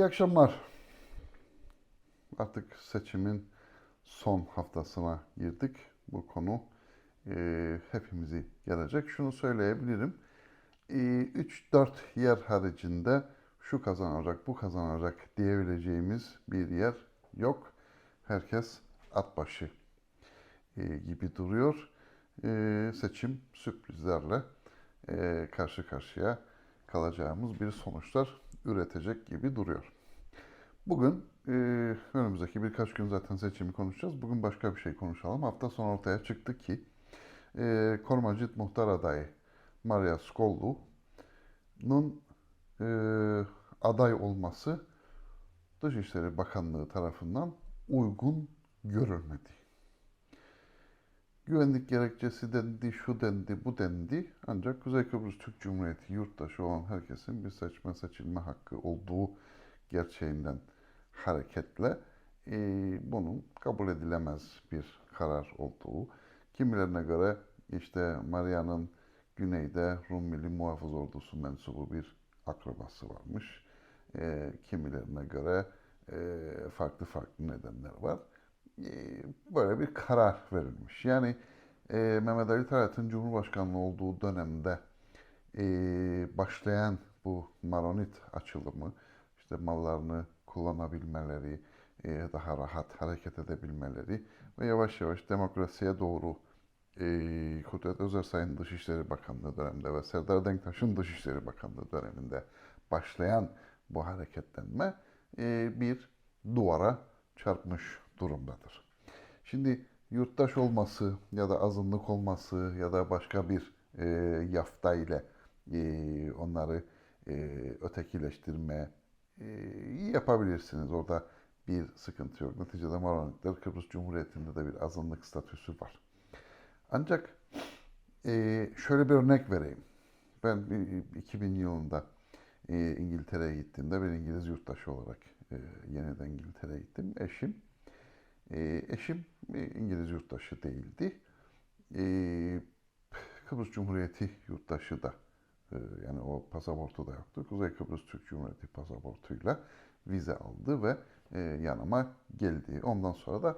İyi akşamlar. Artık seçimin son haftasına girdik. Bu konu e, hepimizi gelecek. Şunu söyleyebilirim. E, 3-4 yer haricinde şu kazanacak, bu kazanacak diyebileceğimiz bir yer yok. Herkes at başı e, gibi duruyor. E, seçim sürprizlerle e, karşı karşıya kalacağımız bir sonuçlar üretecek gibi duruyor. Bugün e, önümüzdeki birkaç gün zaten seçimi konuşacağız. Bugün başka bir şey konuşalım. Hafta sonu ortaya çıktı ki e, Kormacit muhtar adayı Maria Skollu'nun e, aday olması Dışişleri Bakanlığı tarafından uygun görülmedi. Güvenlik gerekçesi dendi, şu dendi, bu dendi. Ancak Kuzey Kıbrıs Türk Cumhuriyeti yurttaşı olan herkesin bir seçme seçilme hakkı olduğu gerçeğinden hareketle e, bunun kabul edilemez bir karar olduğu, kimilerine göre işte Maria'nın güneyde Rum Milli Muhafız Ordusu mensubu bir akrabası varmış. E, kimilerine göre e, farklı farklı nedenler var. E, böyle bir karar verilmiş. Yani e, Mehmet Ali Tarat'ın Cumhurbaşkanlığı olduğu dönemde e, başlayan bu Maronit açılımı, işte mallarını kullanabilmeleri, e, daha rahat hareket edebilmeleri ve yavaş yavaş demokrasiye doğru e, Kudret Özersay'ın Dışişleri Bakanlığı döneminde ve Serdar Denktaş'ın Dışişleri Bakanlığı döneminde başlayan bu hareketlenme e, bir duvara çarpmış durumdadır. Şimdi yurttaş olması ya da azınlık olması ya da başka bir e, yafta ile e, onları e, ötekileştirme e, yapabilirsiniz. Orada bir sıkıntı yok. Neticede Maronitler Kıbrıs Cumhuriyeti'nde de bir azınlık statüsü var. Ancak e, şöyle bir örnek vereyim. Ben e, 2000 yılında e, İngiltere'ye gittiğimde bir İngiliz yurttaşı olarak e, yeniden İngiltere'ye gittim. Eşim e, eşim e, İngiliz yurttaşı değildi. E, Kıbrıs Cumhuriyeti yurttaşı da e, yani o pasaportu da yoktu. Kuzey Kıbrıs Türk Cumhuriyeti pasaportuyla vize aldı ve e, yanıma geldi. Ondan sonra da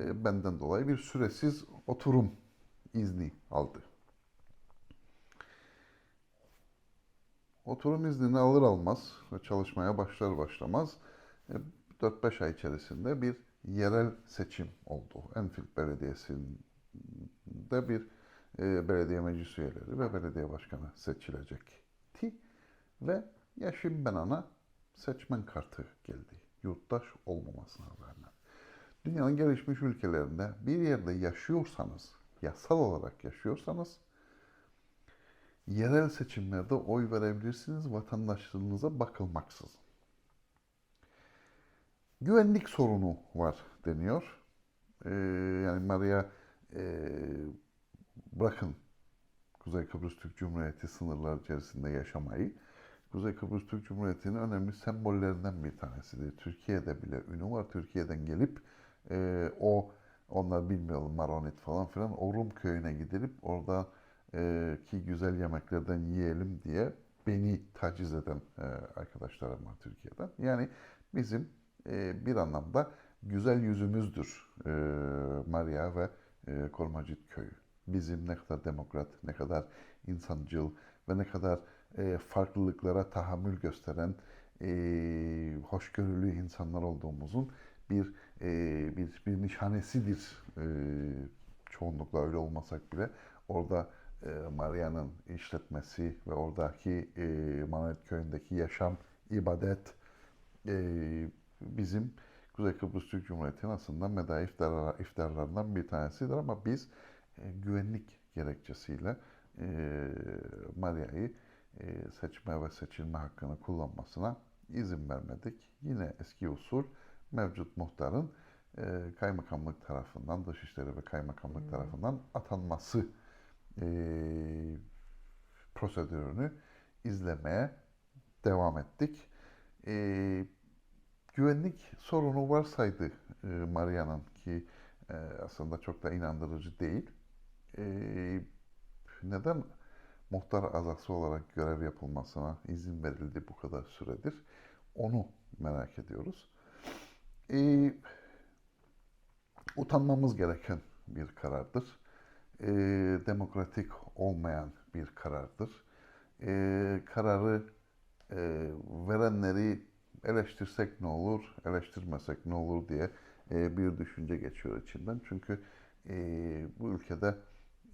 e, benden dolayı bir süresiz oturum izni aldı. Oturum iznini alır almaz ve çalışmaya başlar başlamaz 4-5 ay içerisinde bir yerel seçim oldu. Enfield Belediyesi'nde bir e, belediye meclis üyeleri ve belediye başkanı seçilecekti. Ve Yaşım Benan'a seçmen kartı geldi. Yurttaş olmamasına rağmen. Dünyanın gelişmiş ülkelerinde bir yerde yaşıyorsanız, yasal olarak yaşıyorsanız yerel seçimlerde oy verebilirsiniz vatandaşlığınıza bakılmaksızın. Güvenlik sorunu var deniyor. Ee, yani Maria e, bırakın Kuzey Kıbrıs Türk Cumhuriyeti sınırları içerisinde yaşamayı. Kuzey Kıbrıs Türk Cumhuriyeti'nin önemli sembollerinden bir tanesidir. Türkiye'de bile ünü var. Türkiye'den gelip e, o onlar bilmiyorum Maronit falan filan o Rum köyüne gidilip orada e, ki güzel yemeklerden yiyelim diye beni taciz eden e, arkadaşlarım var Türkiye'den. Yani bizim e, bir anlamda güzel yüzümüzdür e, Maria ve e, Kormacit köyü. Bizim ne kadar demokrat, ne kadar insancıl ve ne kadar e, farklılıklara tahammül gösteren hoşgörülü insanlar olduğumuzun bir bir bir nişanesidir. Çoğunlukla öyle olmasak bile orada Maria'nın işletmesi ve oradaki Manet köyündeki yaşam, ibadet bizim Kuzey Kıbrıs Türk Cumhuriyeti'nin aslında medai iftar, iftarlarından bir tanesidir ama biz e, güvenlik gerekçesiyle e, Maria'yı e, seçme ve seçilme hakkını kullanmasına izin vermedik. Yine eski usul mevcut muhtarın e, kaymakamlık tarafından, Dışişleri ve Kaymakamlık hmm. tarafından atanması e, prosedürünü izlemeye devam ettik. E, güvenlik sorunu varsaydı e, Maria'nın ki e, aslında çok da inandırıcı değil. E, neden muhtar azası olarak görev yapılmasına izin verildi bu kadar süredir? Onu merak ediyoruz. Ee, utanmamız gereken bir karardır. Ee, demokratik olmayan bir karardır. Ee, kararı e, verenleri eleştirsek ne olur, eleştirmesek ne olur diye e, bir düşünce geçiyor içinden. Çünkü e, bu ülkede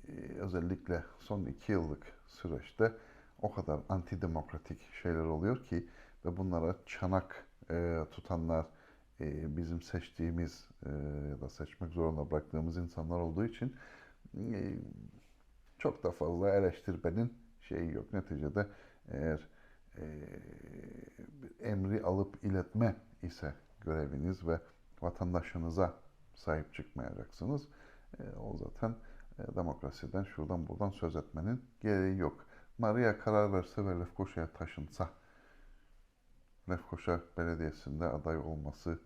e, özellikle son iki yıllık süreçte o kadar antidemokratik şeyler oluyor ki ve bunlara çanak tutanlar bizim seçtiğimiz ya da seçmek zorunda bıraktığımız insanlar olduğu için çok da fazla eleştirmenin şeyi yok. Neticede eğer e, emri alıp iletme ise göreviniz ve vatandaşınıza sahip çıkmayacaksınız. E, o zaten e, demokrasiden şuradan buradan söz etmenin gereği yok. Maria karar verse ve Lefkoşa'ya taşınsa, Lefkoşa Belediyesi'nde aday olması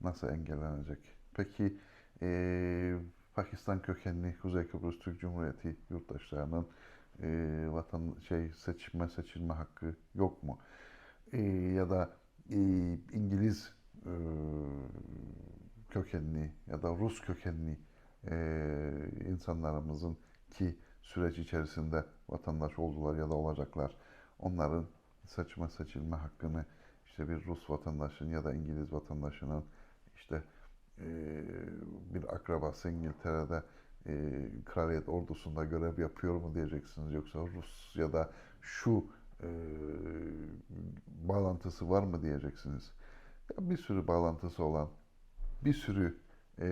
nasıl engellenecek? Peki e, Pakistan kökenli Kuzey Kıbrıs Türk Cumhuriyeti yurttaşlarının e, vatan şey seçme seçilme hakkı yok mu? E, ya da e, İngiliz e, kökenli ya da Rus kökenli e, insanlarımızın ki süreç içerisinde vatandaş oldular ya da olacaklar. Onların seçme seçilme hakkını işte bir Rus vatandaşın ya da İngiliz vatandaşının işte e, bir akrabası İngiltere'de e, kraliyet ordusunda görev yapıyor mu diyeceksiniz yoksa Rus ya da şu e, bağlantısı var mı diyeceksiniz. Ya bir sürü bağlantısı olan, bir sürü e,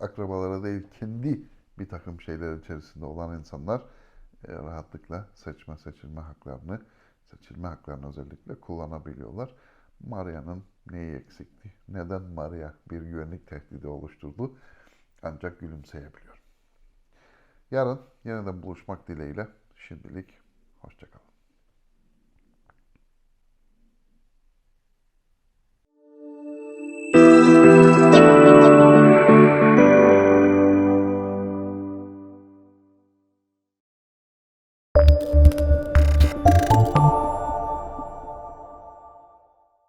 akrabalara değil kendi bir takım şeyler içerisinde olan insanlar e, rahatlıkla seçme seçilme haklarını, seçilme haklarını özellikle kullanabiliyorlar. Maria'nın neyi eksikti? Neden Maria bir güvenlik tehdidi oluşturdu? Ancak gülümseyebiliyor. Yarın yeniden buluşmak dileğiyle şimdilik hoşçakalın.